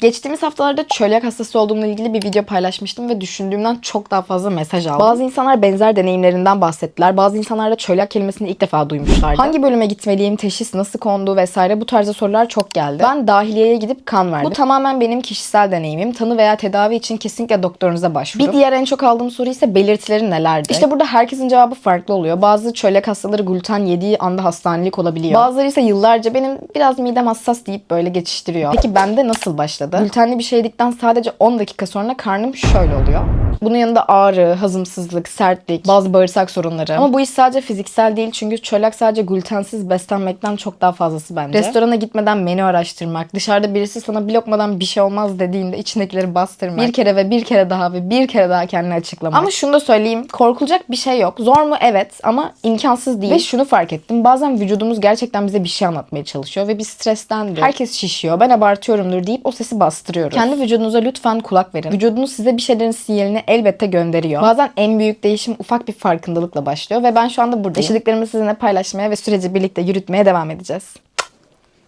Geçtiğimiz haftalarda çölyak hastası olduğumla ilgili bir video paylaşmıştım ve düşündüğümden çok daha fazla mesaj aldım. Bazı insanlar benzer deneyimlerinden bahsettiler. Bazı insanlar da çölyak kelimesini ilk defa duymuşlardı. Hangi bölüme gitmeliyim, teşhis nasıl kondu vesaire bu tarzda sorular çok geldi. Ben dahiliyeye gidip kan verdim. Bu tamamen benim kişisel deneyimim. Tanı veya tedavi için kesinlikle doktorunuza başvurun. Bir diğer en çok aldığım soru ise belirtileri nelerdi? İşte burada herkesin cevabı farklı oluyor. Bazı çölyak hastaları gluten yediği anda hastanelik olabiliyor. Bazıları ise yıllarca benim biraz midem hassas deyip böyle geçiştiriyor. Peki bende nasıl başladı? Glutenli bir şey yedikten sadece 10 dakika sonra karnım şöyle oluyor. Bunun yanında ağrı, hazımsızlık, sertlik, bazı bağırsak sorunları. Ama bu iş sadece fiziksel değil çünkü çölyak sadece glutensiz beslenmekten çok daha fazlası bence. Restorana gitmeden menü araştırmak, dışarıda birisi sana bir lokmadan bir şey olmaz dediğinde içindekileri bastırmak, bir kere ve bir kere daha ve bir kere daha kendini açıklamak. Ama şunu da söyleyeyim, korkulacak bir şey yok. Zor mu? Evet ama imkansız değil. Ve şunu fark ettim, bazen vücudumuz gerçekten bize bir şey anlatmaya çalışıyor ve biz strestendir. Herkes şişiyor, ben abartıyorumdur deyip o sesi bastırıyoruz. Kendi vücudunuza lütfen kulak verin. Vücudunuz size bir şeylerin sinyalini elbette gönderiyor. Bazen en büyük değişim ufak bir farkındalıkla başlıyor ve ben şu anda buradayım. Yaşadıklarımı sizinle paylaşmaya ve süreci birlikte yürütmeye devam edeceğiz.